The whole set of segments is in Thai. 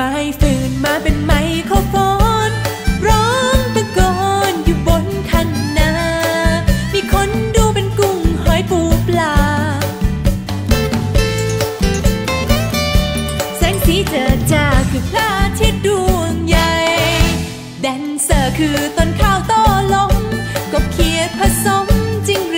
ไม้ฟื้นมาเป็นไม้ข้อฟน ร้องตะโกนอยู่บนคันนา มีคนดูเป็นกุ้งหอยปูปลา แสงสีเจิดจ้าคือพระอาทิตย์ดวงใหญ่ แดนเซอร์คือต้นข้าวต้อลมกบเขียดผสมจริงหรื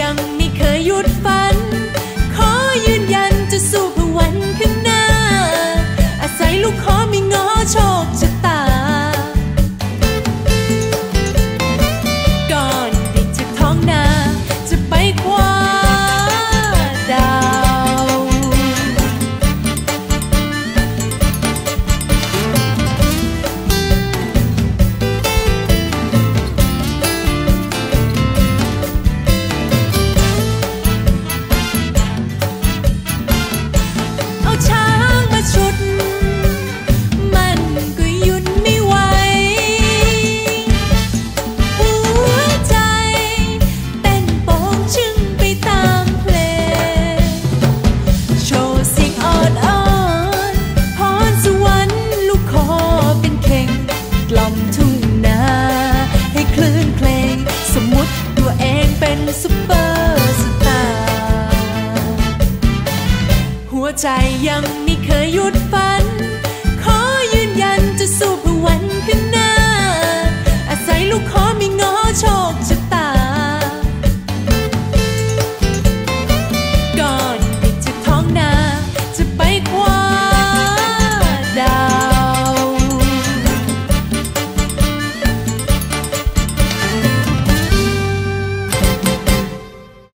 ยังไม่เคยหยุดฝัน 太阳